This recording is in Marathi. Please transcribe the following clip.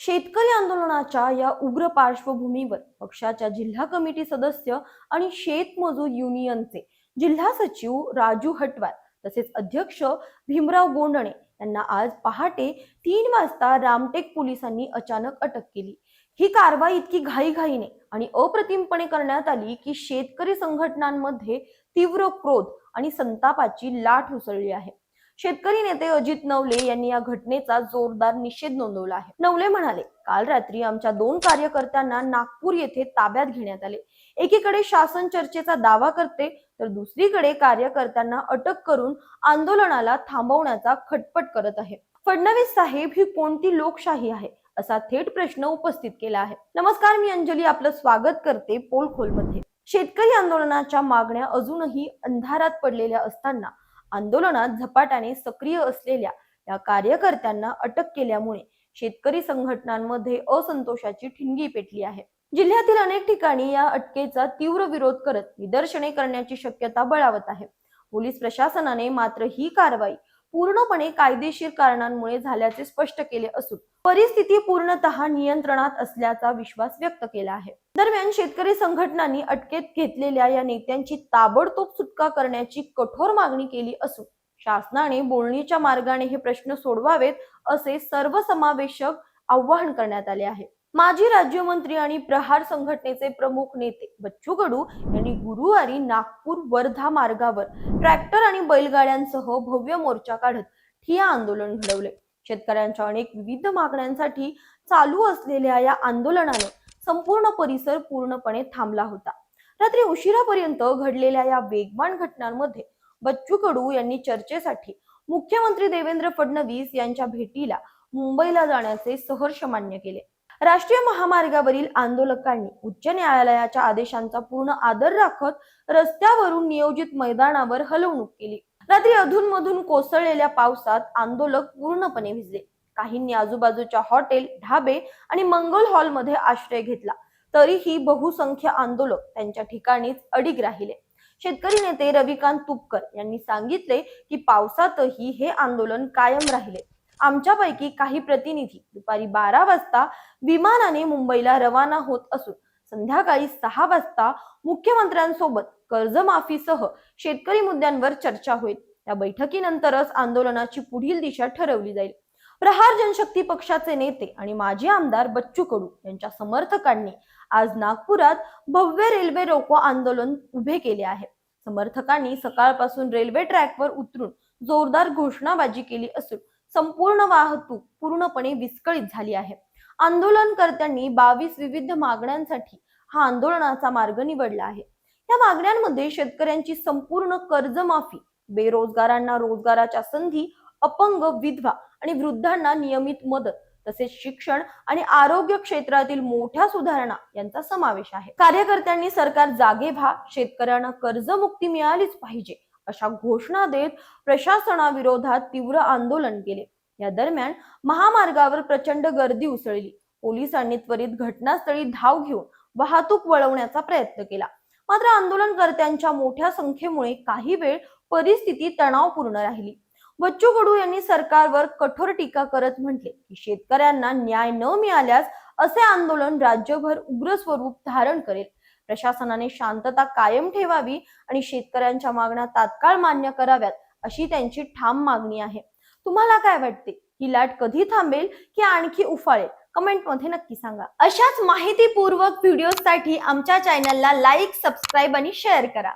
शेतकरी आंदोलनाच्या या उग्र पार्श्वभूमीवर पक्षाच्या जिल्हा कमिटी सदस्य आणि शेतमजूर युनियनचे जिल्हा सचिव राजू हटवार तसेच अध्यक्ष भीमराव गोंडणे यांना आज पहाटे तीन वाजता रामटेक पोलिसांनी अचानक अटक केली. ही कारवाई इतकी घाईघाईने आणि अप्रतिमपणे करण्यात आली की शेतकरी संघटनांमध्ये तीव्र क्रोध आणि संतापाची लाट उसळली आहे. शेतकरी नेते अजित नवले यांनी या घटनेचा जोरदार निषेध नोंदवला आहे. नवले म्हणाले काल रात्री आमच्या दोन कार्यकर्त्यांना नागपूर येथे ताब्यात घेण्यात आले. एकीकडे शासन चर्चेचा दावा करते तर दुसरीकडे कार्यकर्त्यांना अटक करून आंदोलनाला थांबवण्याचा खटपट करत आहे. फडणवीस साहेब ही कोणती लोकशाही आहे असा थेट प्रश्न उपस्थित केला आहे. नमस्कार मी अंजली आपलं स्वागत करते पोलखोलमध्ये. शेतकरी आंदोलनाच्या मागण्या अजूनही अंधारात पडलेल्या असताना आंदोलनात झपाट्याने सक्रिय असलेल्या या कार्यकर्त्यांना अटक केल्यामुळे शेतकरी संघटनांमध्ये असंतोषाची ठिणगी पेटली आहे. जिल्ह्यातील अनेक ठिकाणी या अटकेचा तीव्र विरोध करत निदर्शने करण्याची शक्यता बळावत आहे. पोलीस प्रशासनाने मात्र ही कारवाई पूर्णपणे कायदेशीर कारणांमुळे झाल्याचे स्पष्ट केले असून परिस्थिती पूर्णतः नियंत्रणात असल्याचा विश्वास व्यक्त केला आहे. दरम्यान शेतकरी संघटनांनी अटकेत घेतलेल्या या नेत्यांची ताबडतोब सुटका करण्याची कठोर मागणी केली असून शासनाने बोलणीच्या मार्गाने हे प्रश्न सोडवावेत असे सर्वसमावेशक आवाहन करण्यात आले आहे. माजी राज्यमंत्री आणि प्रहार संघटनेचे प्रमुख नेते बच्चू कडू यांनी गुरुवारी नागपूर वर्धा मार्गावर ट्रॅक्टर आणि बैलगाड्यांसह भव्य मोर्चा काढत ठिया आंदोलन घडवले. शेतकऱ्यांच्या अनेक विविध मागण्यांसाठी चालू असलेल्या या आंदोलनाने संपूर्ण परिसर पूर्णपणे थांबला होता. रात्री उशिरापर्यंत घडलेल्या या वेगवान घटनांमध्ये बच्चू कडू यांनी चर्चेसाठी मुख्यमंत्री देवेंद्र फडणवीस यांच्या भेटीला मुंबईला जाण्याचे सहर्ष मान्य केले. राष्ट्रीय महामार्गावरील आंदोलकांनी उच्च न्यायालयाच्या आदेशांचा पूर्ण आदर राखत रस्त्यावरून नियोजित मैदानावर हलवणूक केली. रात्री अधूनमधून कोसळलेल्या पावसात आंदोलक पूर्णपणे भिजले. काहींनी आजूबाजूच्या हॉटेल ढाबे आणि मंगल हॉलमध्ये आश्रय घेतला. तरीही बहुसंख्य आंदोलक त्यांच्या ठिकाणीच अडीग राहिले. शेतकरी नेते रविकांत तुपकर यांनी सांगितले की पावसातही हे आंदोलन कायम राहिले. आमच्यापैकी काही प्रतिनिधी दुपारी बारा वाजता विमानाने मुंबईला रवाना होत असून संध्याकाळी सहा वाजता मुख्यमंत्र्यांसोबत कर्जमाफीसह शेतकरी मुद्द्यांवर चर्चा होईल. त्या बैठकीनंतरच आंदोलनाची पुढील दिशा ठरवली जाईल. प्रहार जनशक्ती पक्षाचे नेते आणि माजी आमदार बच्चू कडू यांच्या समर्थकांनी आज नागपुरात भव्य रेल्वे रोको आंदोलन उभे केले आहे. समर्थकांनी सकाळपासून रेल्वे ट्रॅकवर उतरून जोरदार घोषणाबाजी केली असून संपूर्ण वाहतूक पूर्णपणे विस्कळीत झाली आहे. आंदोलनकर्त्यांनी बावीस विविध मागण्यांसाठी हा आंदोलनाचा मार्ग निवडला आहे. या मागण्यांमध्ये शेतकऱ्यांची संपूर्ण कर्जमाफी बेरोजगारांना रोजगाराच्या संधी अपंग विधवा आणि वृद्धांना नियमित मदत तसेच शिक्षण आणि आरोग्य क्षेत्रातील मोठ्या सुधारणा यांचा समावेश आहे. कार्यकर्त्यांनी सरकार जागे व्हा शेतकऱ्यांना कर्जमुक्ती मिळालीच पाहिजे अशा घोषणा देत प्रशासनाविरोधात तीव्र आंदोलन केले. या दरम्यान महामार्गावर प्रचंड गर्दी उसळली. पोलिसांनी त्वरित घटनास्थळी धाव घेऊन वाहतूक वळवण्याचा प्रयत्न केला. मात्र आंदोलनकर्त्यांच्या मोठ्या संख्येमुळे काही वेळ परिस्थिती तणावपूर्ण राहिली. बच्चू कडू यांनी सरकारवर कठोर टीका करत म्हटले की शेतकऱ्यांना न्याय न मिळाल्यास असे आंदोलन राज्यभर उग्र स्वरूप धारण करेल. प्रशासनाने शांतता कायम ठेवावी आणि शेतकऱ्यांच्या मागण्या तात्काळ मान्य कराव्यात अशी त्यांची ठाम मागणी आहे. तुम्हाला काय वाटते? ही लाट कधी थांबेल की आणखी उफाळेल? कमेंटमध्ये नक्की सांगा. अशाच माहितीपूर्वक व्हिडिओसाठी आमच्या चॅनलला लाईक सबस्क्राईब आणि शेअर करा.